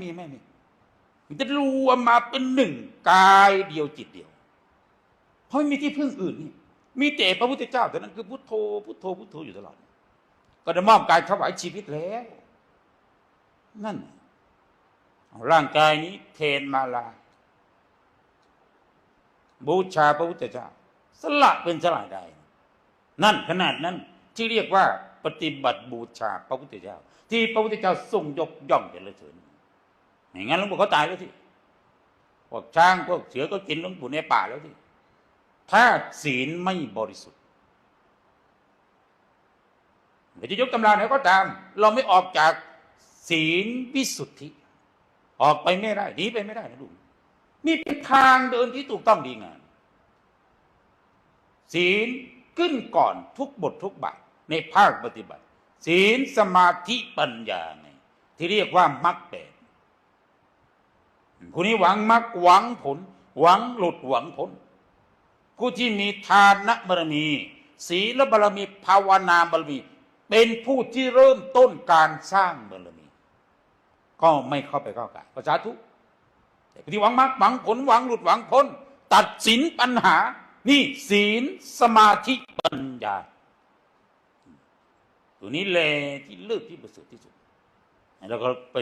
มีไม่มีมันจะรวมมาเป็นหนึ่งกายเดียวจิตเดียว เพราะไม่มีที่พึ่งอื่นนี่มีแต่พระพุทธเจ้าแต่นั้นคือพุทโธพุทโธพุทโธอยู่ตลอด ก็ได้มอบกายถวายชีวิตแล้ว นั่นร่างกายนี้เทนมาลา บูชาพระพุทธเจ้า สละเป็นสละได้นั่นขนาดนั้นที่เรียกว่าปฏิบัติบูชาพระพุทธเจ้า ที่พระพุทธเจ้าทรงยกย่องเจริญเสริ ญไม่งั้นหลวงปู่เขาตายแล้วที่พวกช้างพวกเสือก็กินหลวงปู่ในป่าแล้วที่ถ้าศีลไม่บริสุทธิ์จะยกตำราไหนก็ตาม เราไม่ออกจากศีลวิสุทธิ ออกไปไม่ได้หนีไปไม่ได้นะลูกนี่เป็นทางเดินที่ถูกต้องดีงามศีลขึ้นก่อนทุกบททุกบาทในภาคปฏิบัติ ศีลสมาธิปัญญาไงที่เรียกว่ามรรคแปด ผู้นี้หวังมรรคหวังผล หวังหลุดหวังพ้นผู้ที่มีทานบารมี ศีลบารมีภาวนาบารมี เป็นผู้ที่เริ่มต้นการสร้างบารมี ก็ไม่เข้าไปเข้ากันประสาทุแต่ผู้ที่หวังมรรคหวังผลหวังหลุดหวังพ้นตัดสินปัญหา นี่ศีลสมาธิปัญญาตัวนี้แหละที่เลิศที่ประเสริฐที่สุด แล้วก็ไป